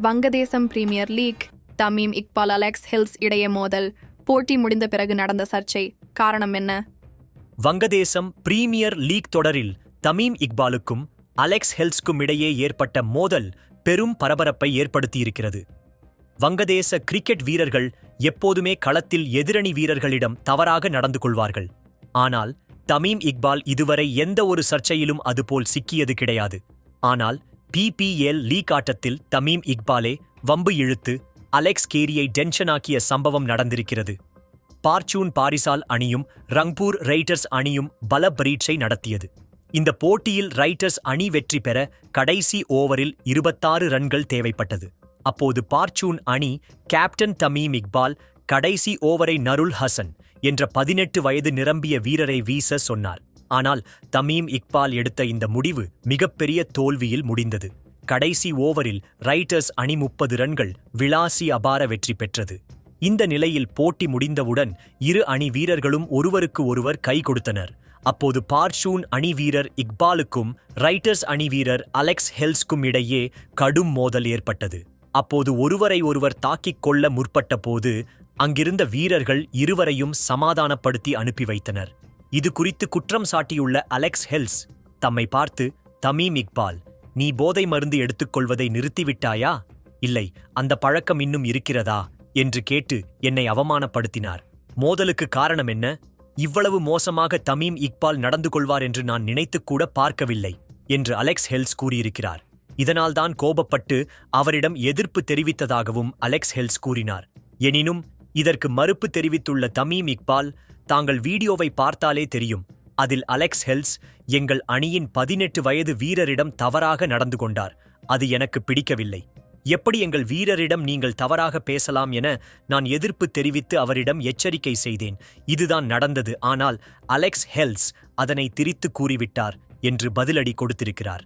வங்கதேசம் premier league Tamim Iqbal Alex Hales இடையே மோதல் போட்டி முடிந்த பிறகு நடந்த சர்ச்சை. காரணம் என்ன? வங்கதேசம் பிரீமியர் லீக் தொடரில் தமீம் இக்பாலுக்கும் அலெக்ஸ் ஹெல்ஸ்க்கும் இடையே ஏற்பட்ட மோதல் பெரும் பரபரப்பை ஏற்படுத்தியிருக்கிறது. வங்கதேச கிரிக்கெட் வீரர்கள் எப்போதுமே களத்தில் எதிரணி வீரர்களிடம் தவறாக நடந்து கொள்வார்கள். ஆனால் தமீம் இக்பால் இதுவரை எந்த ஒரு சர்ச்சையிலும் அதுபோல் சிக்கியது கிடையாது. ஆனால் பிபிஎல் லீக் ஆட்டத்தில் தமீம் இக்பாலே வம்பு இழுத்து அலெக்ஸ் கேரியை டென்ஷனாக்கிய சம்பவம் நடந்திருக்கிறது. பார்ச்சூன் பாரிசால் அணியும் ரங்பூர் ரைட்டர்ஸ் அணியும் பல பரீட்சை நடத்தியது. இந்த போட்டியில் ரைட்டர்ஸ் அணி வெற்றி பெற கடைசி ஓவரில் இருபத்தாறு ரன்கள் தேவைப்பட்டது. அப்போது பார்ச்சூன் அணி கேப்டன் தமீம் இக்பால் கடைசி ஓவரை நருல் ஹசன் என்ற பதினெட்டு வயது நிரம்பிய வீரரை வீச சொன்னார். ஆனால் தமீம் இக்பால் எடுத்த இந்த முடிவு மிகப்பெரிய தோல்வியில் முடிந்தது. கடைசி ஓவரில் ரைட்டர்ஸ் அணி முப்பது ரன்கள் விளாசி அபார வெற்றி பெற்றது. இந்த நிலையில் போட்டி முடிந்தவுடன் இரு அணி வீரர்களும் ஒருவருக்கு ஒருவர் கை கொடுத்தனர். அப்போது பார்ஷூன் அணி வீரர் இக்பாலுக்கும் ரைட்டர்ஸ் அணி வீரர் அலெக்ஸ் ஹெல்ஸ்க்கும் இடையே கடும் மோதல் ஏற்பட்டது. அப்போது ஒருவரை ஒருவர் தாக்கிக் கொள்ள முற்பட்ட போது அங்கிருந்த வீரர்கள் இருவரையும் சமாதானப்படுத்தி அனுப்பி வைத்தனர். இது குறித்து குற்றம் சாட்டியுள்ள அலெக்ஸ் ஹெல்ஸ். தம்மை பார்த்து தமீம் இக்பால் நீ போதை மருந்து எடுத்துக்கொள்வதை நிறுத்திவிட்டாயா? இல்லை அந்த பழக்கம் இன்னும் இருக்கிறதா? என்று கேட்டு என்னை அவமானப்படுத்தினார். மோதலுக்கு காரணம் என்ன? இவ்வளவு மோசமாக தமீம் இக்பால் நடந்து கொள்வார் என்று நான் நினைத்துக்கூட பார்க்கவில்லை என்று அலெக்ஸ் ஹெல்ஸ் கூறியிருக்கிறார். இதனால்தான் கோபப்பட்டு அவரிடம் எதிர்ப்பு தெரிவித்ததாகவும் அலெக்ஸ் ஹெல்ஸ் கூறினார். எனினும் இதற்கு மறுப்பு தெரிவித்துள்ள தமீம் இக்பால் தாங்கள் வீடியோவை பார்த்தாலே தெரியும். அதில் அலெக்ஸ் ஹெல்ஸ் எங்கள் அணியின் பதினெட்டு வயது வீரரிடம் தவறாக நடந்து கொண்டார். அது எனக்கு பிடிக்கவில்லை. எப்படி எங்கள் வீரரிடம் நீங்கள் தவறாக பேசலாம் என நான் எதிர்ப்பு தெரிவித்து அவரிடம் எச்சரிக்கை செய்தேன். இதுதான் நடந்தது. ஆனால் அலெக்ஸ் ஹெல்ஸ் அதனை திரித்து கூறிவிட்டார் என்று பதிலடி கொடுத்திருக்கிறார்.